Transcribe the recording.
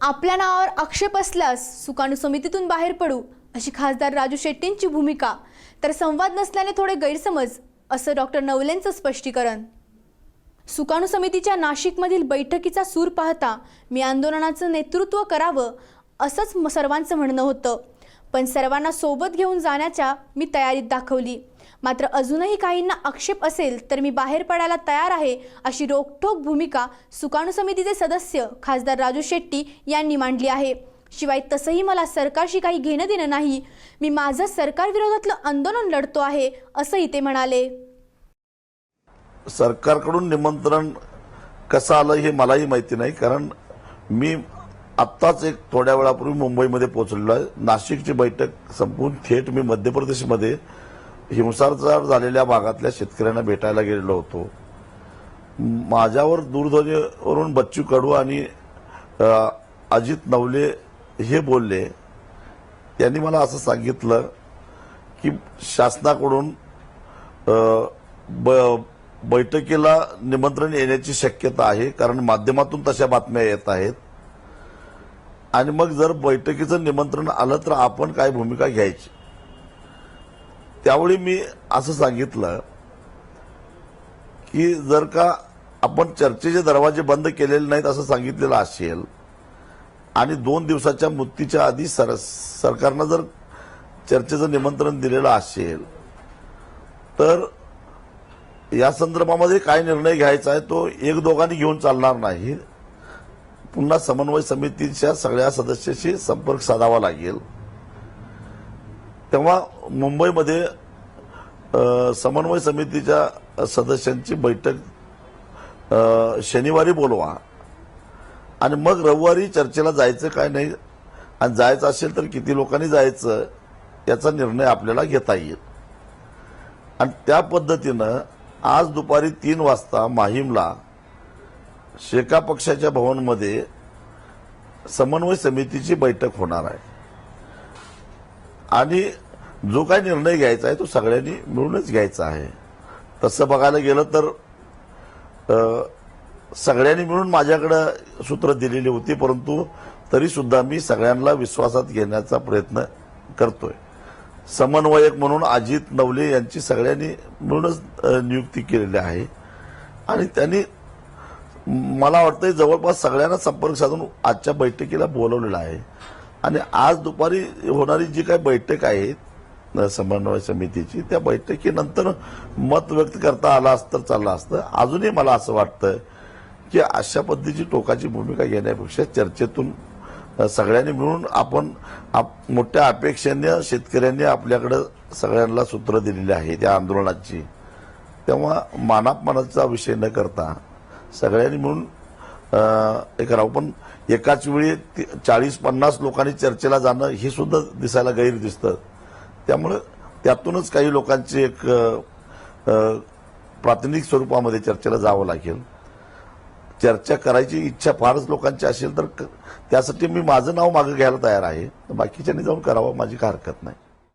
आपल्या नावावर आक्षेप असल्यास सुकाणू समितीतून बाहेर पडू अशी खासदार राजू शेट्टींची भूमिका. तर संवाद नसल्याने थोडे गैरसमज असं डॉक्टर नवलेंचं स्पष्टीकरण. सुकाणू समितीच्या नाशिकमधील बैठकीचा सूर पाहता मी आंदोलनाचं नेतृत्व करावं असंच सर्वांचं म्हणणं होतं. पण सर्वांना सोबत घेऊन जाण्याच्या मी तयारीत दाखवली. मात्र अजूनही काहींना आक्षेप असेल तर मी बाहेर पडायला तयार आहे अशी रोखठोक भूमिका सुकाणू समितीचे सदस्य खासदार राजू शेट्टी यांनी मांडली आहे. शिवाय तसंही मला सरकारशी काही घेणं देणं नाही मी माझं सरकार विरोधातलं आंदोलन लढतो आहे असंही ते म्हणाले. सरकारकडून निमंत्रण कसं आलं हे मलाही माहिती नाही कारण मी आत्ताच एक थोड्या वेळापूर्वी मुंबईमध्ये पोहोचलेलो आहे. नाशिकची बैठक संपून थेट मी मध्य प्रदेशमध्ये हिंसाचार झालेल्या भागातल्या शेतकऱ्यांना भेटायला गेलेलो होतो. माझ्यावर दूरध्वनीवरून बच्चू कडू आणि अजित नवले हे बोलले. त्यांनी मला असं सांगितलं की शासनाकडून ब- बैठकीला निमंत्रण येण्याची शक्यता आहे कारण माध्यमातून तशा बातम्या येत आहेत. आणि मग जर बैठकीचं निमंत्रण आलं तर आपण काय भूमिका घ्यायची? त्यावेळी मी असं सांगितलं की जर का आपण चर्चेचे दरवाजे बंद केलेले नाहीत असं सांगितलेलं असेल आणि दोन दिवसाच्या मुक्तीच्या आधी सर सरकारनं जर चर्चेचं निमंत्रण दिलेलं असेल तर या संदर्भामध्ये काय निर्णय घ्यायचा आहे तो एक दोघांनी घेऊन चालणार नाही. पुन्हा समन्वय समितीच्या सगळ्या सदस्याशी संपर्क साधावा लागेल. तेव्हा मुंबईमध्ये समन्वय समितीच्या सदस्यांची बैठक शनिवारी बोलवा. आणि मग रविवारी चर्चेला जायचं काय नाही आणि जायचं असेल तर किती लोकांनी जायचं याचा निर्णय आपल्याला घेता येईल. आणि त्या पद्धतीनं आज दुपारी तीन वाजता माहीमला शेका पक्षाच्या भवनमध्ये समन्वय समितीची बैठक होणार आहे. आणि जो काही निर्णय घ्यायचा आहे तो सगळ्यांनी मिळूनच घ्यायचा आहे. तसं बघायला गेलं तर सगळ्यांनी मिळून माझ्याकडं सूत्र दिलेली होती परंतु तरी सुद्धा मी सगळ्यांना विश्वासात घेण्याचा प्रयत्न करतोय. समन्वयक म्हणून अजित नवले यांची सगळ्यांनी मिळूनच नियुक्ती केलेली आहे. आणि त्यांनी मला वाटतं जवळपास सगळ्यांना संपर्क साधून आजच्या बैठकीला बोलवलेलं आहे. आणि आज दुपारी होणारी जी काही बैठक आहे समन्वय समितीची त्या बैठकीनंतर मत व्यक्त करता आला असतं तर चाललं असतं. अजूनही मला असं वाटतं की अशा पद्धतीची टोकाची भूमिका घेण्यापेक्षा चर्चेतून सगळ्यांनी मिळून आपण आप- मोठ्या अपेक्षेने शेतकऱ्यांनी आपल्याकडे सगळ्यांना सूत्र दिलेली आहे त्या आंदोलनाची. तेव्हा मानापमानाचा विषय न करता सगळ्यांनी मिळून हे करावं पण एकाच वेळी चाळीस पन्नास लोकांनी चर्चेला जाणं हे सुद्धा दिसायला गैर दिसतं. त्यामुळं त्यातूनच काही लोकांची एक अ, प्रातिनिधिक स्वरूपामध्ये चर्चेला जावं लागेल. चर्चा करायची इच्छा फारच लोकांची असेल तर क- त्यासाठी मी माझं नाव मागं घ्यायला तयार आहे. बाकीच्यांनी जाऊन करावं माझी काही हरकत नाही.